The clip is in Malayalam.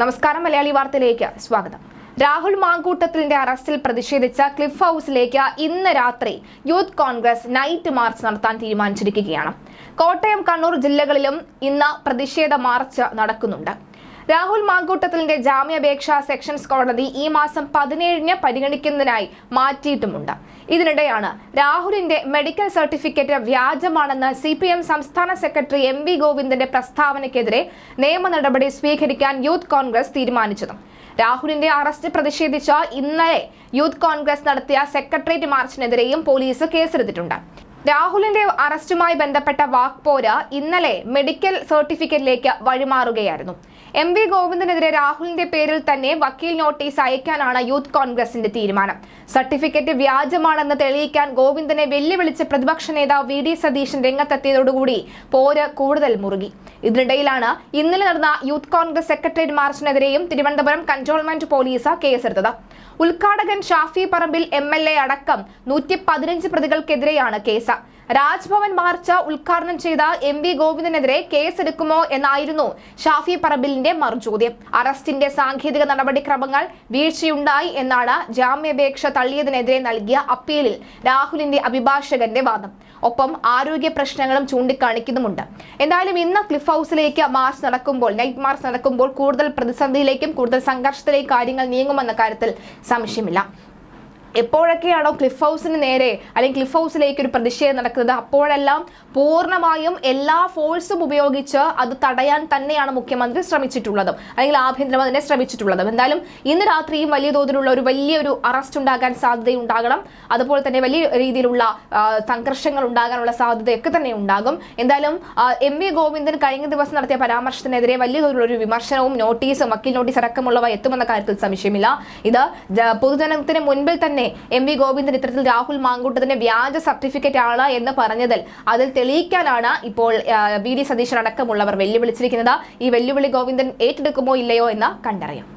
നമസ്കാരം മലയാളി വാർത്തയിലേക്ക് സ്വാഗതം. രാഹുൽ മാങ്കൂട്ടത്തിന്റെ അറസ്റ്റിൽ പ്രതിഷേധിച്ച ക്ലിഫ് ഹൗസിലേക്ക് ഇന്ന് രാത്രി യൂത്ത് കോൺഗ്രസ് നൈറ്റ് മാർച്ച് നടത്താൻ തീരുമാനിച്ചിരിക്കുകയാണ്. കോട്ടയം കണ്ണൂർ ജില്ലകളിലും ഇന്ന് പ്രതിഷേധ മാർച്ച് നടക്കുന്നുണ്ട്. രാഹുൽ മാങ്കൂട്ടത്തിലിന്റെ ജാമ്യാപേക്ഷ സെക്ഷൻസ് കോടതി ഈ മാസം പതിനേഴിന് പരിഗണിക്കുന്നതിനായി മാറ്റിയിട്ടുമുണ്ട്. ഇതിനിടെയാണ് രാഹുലിന്റെ മെഡിക്കൽ സർട്ടിഫിക്കറ്റ് വ്യാജമാണെന്ന് സി പി എം സംസ്ഥാന സെക്രട്ടറി എം വി ഗോവിന്ദന്റെ പ്രസ്താവനയ്ക്കെതിരെ നിയമ നടപടി സ്വീകരിക്കാൻ യൂത്ത് കോൺഗ്രസ് തീരുമാനിച്ചതും. രാഹുലിന്റെ അറസ്റ്റ് പ്രതിഷേധിച്ച ഇന്നലെ യൂത്ത് കോൺഗ്രസ് നടത്തിയ സെക്രട്ടേറിയറ്റ് മാർച്ചിനെതിരെയും പോലീസ് കേസെടുത്തിട്ടുണ്ട്. രാഹുലിന്റെ അറസ്റ്റുമായി ബന്ധപ്പെട്ട വാക്പോര് ഇന്നലെ മെഡിക്കൽ സർട്ടിഫിക്കറ്റിലേക്ക് വഴിമാറുകയായിരുന്നു. എം വി ഗോവിന്ദനെതിരെ രാഹുലിന്റെ പേരിൽ തന്നെ വക്കീൽ നോട്ടീസ് അയക്കാനാണ് യൂത്ത് കോൺഗ്രസിന്റെ തീരുമാനം. സർട്ടിഫിക്കറ്റ് വ്യാജമാണെന്ന് തെളിയിക്കാൻ ഗോവിന്ദനെ വെല്ലുവിളിച്ച പ്രതിപക്ഷ നേതാവ് വി ഡി സതീശൻ രംഗത്തെത്തിയതോടുകൂടി പോര് കൂടുതൽ മുറുകി. ഇതിനിടയിലാണ് ഇന്നലെ നടന്ന യൂത്ത് കോൺഗ്രസ് സെക്രട്ടേറിയറ്റ് മാർച്ചിനെതിരെയും തിരുവനന്തപുരം കൺട്രോൾമെന്റ് പോലീസ് കേസെടുത്തത്. ഉദ്ഘാടകൻ Shafi Parambil M L A അടക്കം നൂറ്റി പതിനഞ്ച് പ്രതികൾക്കെതിരെയാണ് കേസ് രാജ്ഭവൻ മാർച്ച് ഉദ്ഘാടനം ചെയ്ത എം വി ഗോവിന്ദനെതിരെ കേസെടുക്കുമോ എന്നായിരുന്നു ഷാഫി പറമ്പിലിന്റെ മറുചോദ്യം. അറസ്റ്റിന്റെ സാങ്കേതിക നടപടിക്രമങ്ങൾ വീഴ്ചയുണ്ടായി എന്നാണ് ജാമ്യാപേക്ഷ തള്ളിയതിനെതിരെ നൽകിയ അപ്പീലിൽ രാഹുലിന്റെ അഭിഭാഷകന്റെ വാദം. ഒപ്പം ആരോഗ്യ പ്രശ്നങ്ങളും ചൂണ്ടിക്കാണിക്കുന്നുമുണ്ട്. എന്തായാലും ഇന്ന് ക്ലിഫ് ഹൗസിലേക്ക് മാർച്ച് നടക്കുമ്പോൾ നൈറ്റ് മാർച്ച് നടക്കുമ്പോൾ കൂടുതൽ പ്രതിസന്ധിയിലേക്കും കൂടുതൽ സംഘർഷത്തിലേക്കും കാര്യങ്ങൾ നീങ്ങുമെന്ന കാര്യത്തിൽ സംശയമില്ല. എപ്പോഴൊക്കെയാണോ ക്ലിഫ് ഹൗസിന് നേരെ അല്ലെങ്കിൽ ക്ലിഫ് ഹൗസിലേക്ക് ഒരു പ്രതിഷേധം നടക്കുന്നത് അപ്പോഴെല്ലാം പൂർണമായും എല്ലാ ഫോഴ്സും ഉപയോഗിച്ച് അത് തടയാൻ തന്നെയാണ് മുഖ്യമന്ത്രി ശ്രമിച്ചിട്ടുള്ളതും. അല്ലെങ്കിൽ ആഭ്യന്തരമന്ത്രി ശ്രമിച്ചിട്ടുള്ളതും. എന്തായാലും ഇന്ന് രാത്രിയും വലിയ തോതിലുള്ള ഒരു വലിയൊരു അറസ്റ്റ് ഉണ്ടാകാൻ സാധ്യതയുണ്ടാകണം അതുപോലെ തന്നെ വലിയ രീതിയിലുള്ള സംഘർഷങ്ങൾ ഉണ്ടാകാനുള്ള സാധ്യതയൊക്കെ തന്നെ ഉണ്ടാകും. എന്തായാലും എം വി ഗോവിന്ദൻ കഴിഞ്ഞ ദിവസം നടത്തിയ പരാമർശത്തിനെതിരെ വലിയ തോതിലുള്ള ഒരു വിമർശനവും നോട്ടീസും വക്കീൽ നോട്ടീസ് അടക്കമുള്ളവ എത്തുമെന്ന കാര്യത്തിൽ സംശയമില്ല. ഇത് പൊതുജനത്തിന് മുൻപിൽ തന്നെ എം വി ഗോവിന്ദൻ ഇത്തരത്തിൽ രാഹുൽ മാങ്കൂട്ടത്തിന്റെ വ്യാജ സർട്ടിഫിക്കറ്റ് ആണ് എന്ന് പറഞ്ഞതിൽ അതിൽ തെളിയിക്കാനാണ് ഇപ്പോൾ വി ഡി സതീശൻ അടക്കമുള്ളവർ വെല്ലുവിളിച്ചിരിക്കുന്നത്. ഈ വെല്ലുവിളി ഗോവിന്ദൻ ഏറ്റെടുക്കുമോ ഇല്ലയോ എന്ന് കണ്ടറിയാം.